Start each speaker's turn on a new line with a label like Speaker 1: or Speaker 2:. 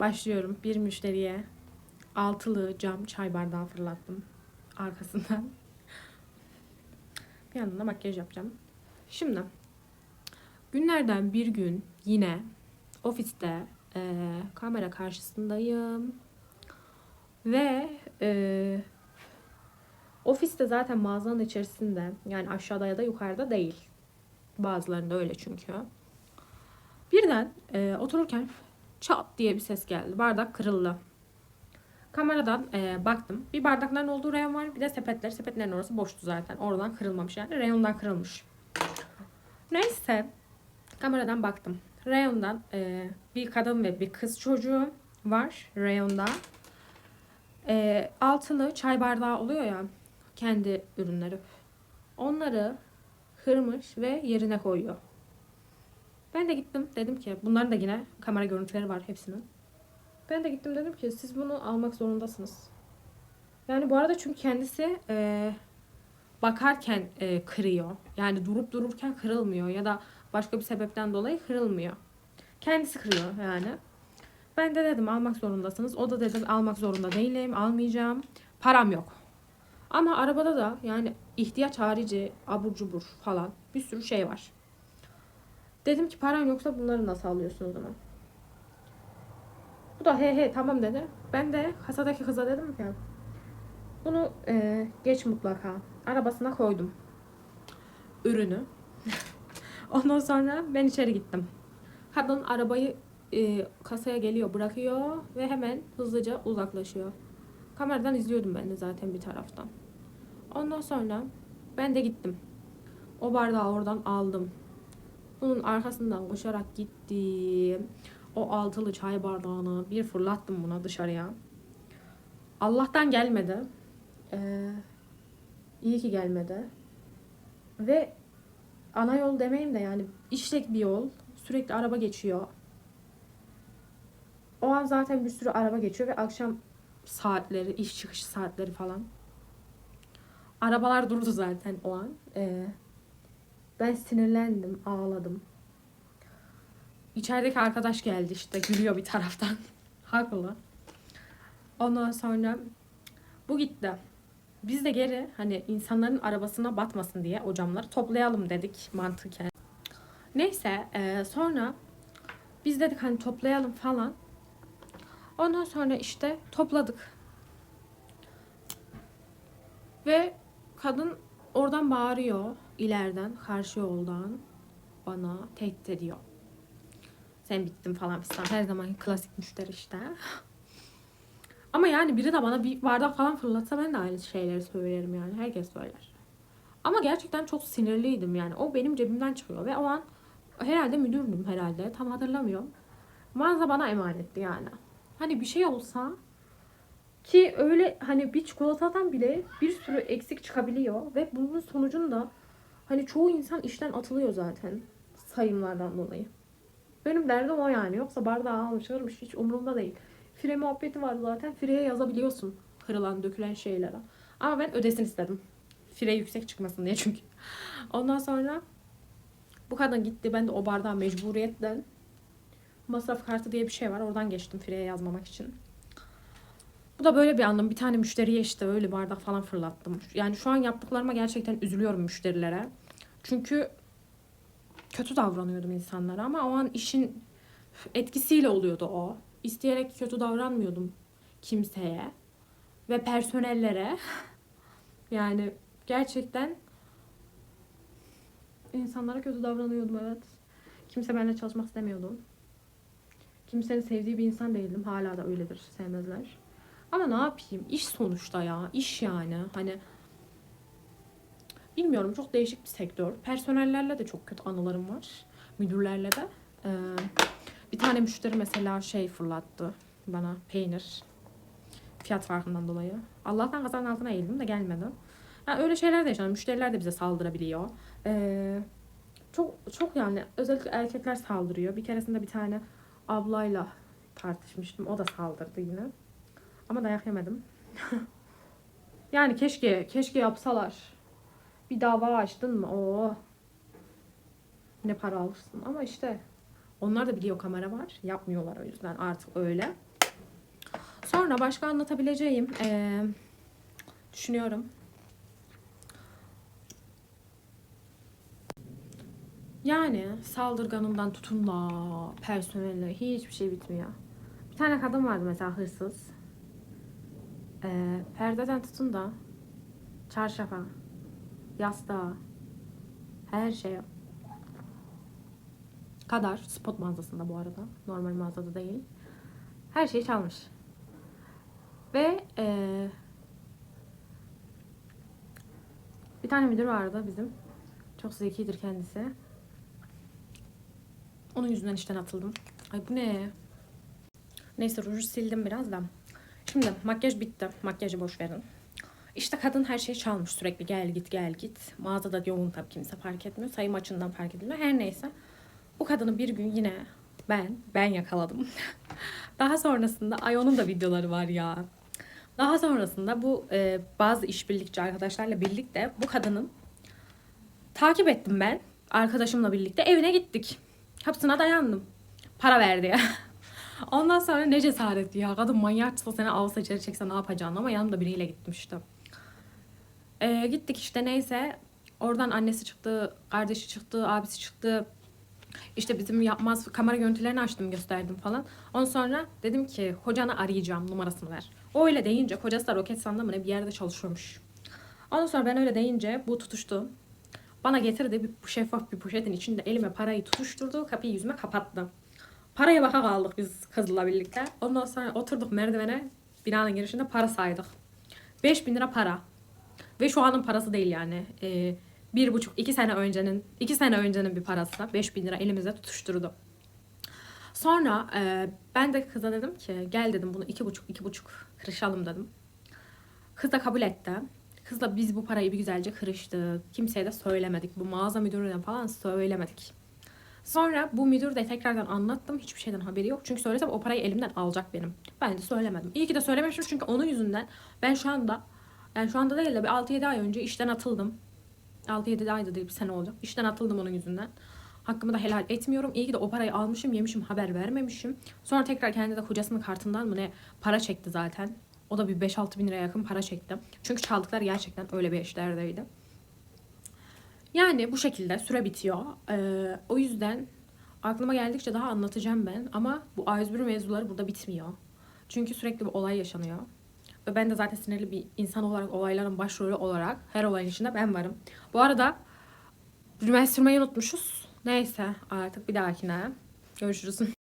Speaker 1: Başlıyorum. Bir müşteriye altılı cam çay bardağı fırlattım arkasından. Bir yandan da makyaj yapacağım. Şimdi günlerden bir gün yine ofiste eee, kamera karşısındayım. Ve eee, ofiste zaten mağazanın içerisinde yani aşağıda ya da yukarıda değil. Bazılarında öyle çünkü. Birden eee, otururken çat diye bir ses geldi. Bardak kırıldı. Kameradan eee, baktım. Bir bardakların olduğu reyon var. Bir de sepetler. Sepetlerin orası boştu zaten. Oradan kırılmamış yani. Reyondan kırılmış. Neyse. Kameradan baktım. Reyondan eee, bir kadın ve bir kız çocuğu var. Reyonda. Eee, altılı çay bardağı oluyor ya. Kendi ürünleri. Onları kırmış ve yerine koyuyor. Ben de gittim dedim ki bunların da yine kamera görüntüleri var hepsinin. Ben de gittim dedim ki siz bunu almak zorundasınız. Yani bu arada çünkü kendisi e, bakarken e, kırıyor. Yani durup dururken kırılmıyor ya da başka bir sebepten dolayı kırılmıyor. Kendisi kırıyor yani. Ben de dedim almak zorundasınız. O da dedim almak zorunda değilim, almayacağım. Param yok. Ama arabada da yani ihtiyaç harici abur cubur falan bir sürü şey var. Dedim ki paran yoksa bunları nasıl alıyorsun o zaman? Bu da he he tamam dedi. Ben de kasadaki kıza dedim ki bunu e, geç mutlaka. Arabasına koydum. Ürünü. Ondan sonra ben içeri gittim. Kadın arabayı e, kasaya geliyor bırakıyor ve hemen hızlıca uzaklaşıyor. Kameradan izliyordum ben de zaten bir taraftan. Ondan sonra ben de gittim. O bardağı oradan aldım. Bunun arkasından koşarak gittim. O altılı çay bardağını bir fırlattım buna dışarıya. Allah'tan gelmedi. Ee, iyi ki gelmedi. Ve ana yol demeyeyim de yani işlek bir yol. Sürekli araba geçiyor. O an zaten bir sürü araba geçiyor ve akşam saatleri, iş çıkış saatleri falan. Arabalar durdu zaten o an. Ee, ben sinirlendim, ağladım. İçerideki arkadaş geldi işte gülüyor bir taraftan. Haklı. Ondan sonra bu gitti. Biz de geri hani insanların arabasına batmasın diye o camları toplayalım dedik mantıken. Neyse e, sonra biz dedik hani toplayalım falan. Ondan sonra işte topladık. Ve kadın oradan bağırıyor ileriden karşı yoldan bana tehdit ediyor. Sen bittin falan fistan. Her zaman klasik müşteri işte. Ama yani biri de bana bir bardak falan fırlatsa ben de aynı şeyleri söylerim yani. Herkes söyler. Ama gerçekten çok sinirliydim yani. O benim cebimden çıkıyor ve o an herhalde müdürdüm herhalde. Tam hatırlamıyorum. Mağaza bana emanetti yani. Hani bir şey olsa ki öyle hani bir çikolatadan bile bir sürü eksik çıkabiliyor ve bunun sonucunda hani çoğu insan işten atılıyor zaten sayımlardan dolayı. Benim derdim o yani. Yoksa bardağı almış kırmış hiç umurumda değil. Fire muhabbeti var zaten. Fireye yazabiliyorsun kırılan dökülen şeylere. Ama ben ödesin istedim. Fire yüksek çıkmasın diye çünkü. Ondan sonra bu kadın gitti. Ben de o bardağı mecburiyetten masraf kartı diye bir şey var. Oradan geçtim fireye yazmamak için. Bu da böyle bir anlam. Bir tane müşteriye işte öyle bardak falan fırlattım. Yani şu an yaptıklarıma gerçekten üzülüyorum müşterilere. Çünkü kötü davranıyordum insanlara ama o an işin etkisiyle oluyordu o. İsteyerek kötü davranmıyordum kimseye ve personellere. Yani gerçekten insanlara kötü davranıyordum evet. Kimse benimle çalışmak istemiyordu. Kimsenin sevdiği bir insan değildim. Hala da öyledir. Sevmezler. Ama ne yapayım? İş sonuçta ya. İş yani. Hani bilmiyorum çok değişik bir sektör. Personellerle de çok kötü anılarım var. Müdürlerle de. Ee, bir tane müşteri mesela şey fırlattı bana peynir. Fiyat farkından dolayı. Allah'tan kazanın altına eğildim de gelmedi. Ha, öyle şeyler de yaşanıyor. Müşteriler de bize saldırabiliyor. Ee, çok çok yani özellikle erkekler saldırıyor. Bir keresinde bir tane ablayla tartışmıştım. O da saldırdı yine. Ama dayak yemedim. yani keşke keşke yapsalar. Bir dava açtın mı? Oo. Ne para alırsın. Ama işte onlar da biliyor kamera var. Yapmıyorlar o yüzden artık öyle. Sonra başka anlatabileceğim eee, düşünüyorum. Yani saldırganından tutun da personeline hiçbir şey bitmiyor. Bir tane kadın vardı mesela hırsız. Ee, perdeden tutun da çarşafa, yastığa, her şeye kadar spot mağazasında bu arada. Normal mağazada değil. Her şeyi çalmış. Ve eee, bir tane müdür vardı bizim. Çok zekidir kendisi. Onun yüzünden işten atıldım. Ay bu ne? Neyse ruju sildim biraz da. Şimdi makyaj bitti. Makyajı boş verin. İşte kadın her şeyi çalmış sürekli gel git gel git. Mağazada yoğun tabii kimse fark etmiyor. Sayım açından fark edilmiyor. Her neyse. Bu kadını bir gün yine ben ben yakaladım. Daha sonrasında ay onun da videoları var ya. Daha sonrasında bu e, bazı işbirlikçi arkadaşlarla birlikte bu kadının takip ettim ben. Arkadaşımla birlikte evine gittik. Kapısına dayandım. Para verdi ya. Ondan sonra ne cesaret ya. Kadın manyaksa seni alsa içeri çekse ne yapacaksın ama yanımda biriyle gitmiştim. Ee, gittik işte neyse. Oradan annesi çıktı, kardeşi çıktı, abisi çıktı. İşte bizim yapmaz kamera görüntülerini açtım gösterdim falan. Ondan sonra dedim ki hocanı arayacağım numarasını ver. O öyle deyince kocası da Roketsan'da mı ne bir yerde çalışıyormuş. Ondan sonra ben öyle deyince bu tutuştu. Bana getirdi bir şeffaf bir poşetin içinde elime parayı tutuşturdu. Kapıyı yüzüme kapattı. Paraya baka kaldık biz kızla birlikte. Ondan sonra oturduk merdivene. Binanın girişinde para saydık. 5000 lira para. Ve şu anın parası değil yani. Ee, bir buçuk, iki sene öncenin, iki sene öncenin bir parası. 5000 lira elimize tutuşturdu. Sonra e, ben de kıza dedim ki gel dedim bunu iki buçuk, iki buçuk kırışalım dedim. Kız da kabul etti. Kızla biz bu parayı bir güzelce kırıştık. Kimseye de söylemedik. Bu mağaza müdürüne falan söylemedik. Sonra bu müdür de tekrardan anlattım. Hiçbir şeyden haberi yok. Çünkü söylesem o parayı elimden alacak benim. Ben de söylemedim. İyi ki de söylememişim çünkü onun yüzünden ben şu anda yani şu anda değil de bir 6-7 ay önce işten atıldım. 6-7 ayda değil bir sene olacak. İşten atıldım onun yüzünden. Hakkımı da helal etmiyorum. İyi ki de o parayı almışım, yemişim, haber vermemişim. Sonra tekrar kendi de kocasının kartından mı ne para çekti zaten. O da bir 5-6 bin liraya yakın para çekti. Çünkü çaldıklar gerçekten öyle bir işlerdeydi. Yani bu şekilde süre bitiyor. Ee, o yüzden aklıma geldikçe daha anlatacağım ben. Ama bu A101 mevzuları burada bitmiyor. Çünkü sürekli bir olay yaşanıyor. Ve ben de zaten sinirli bir insan olarak, olayların başrolü olarak her olayın içinde ben varım. Bu arada rümen sürmeyi unutmuşuz. Neyse artık bir dahakine görüşürüz.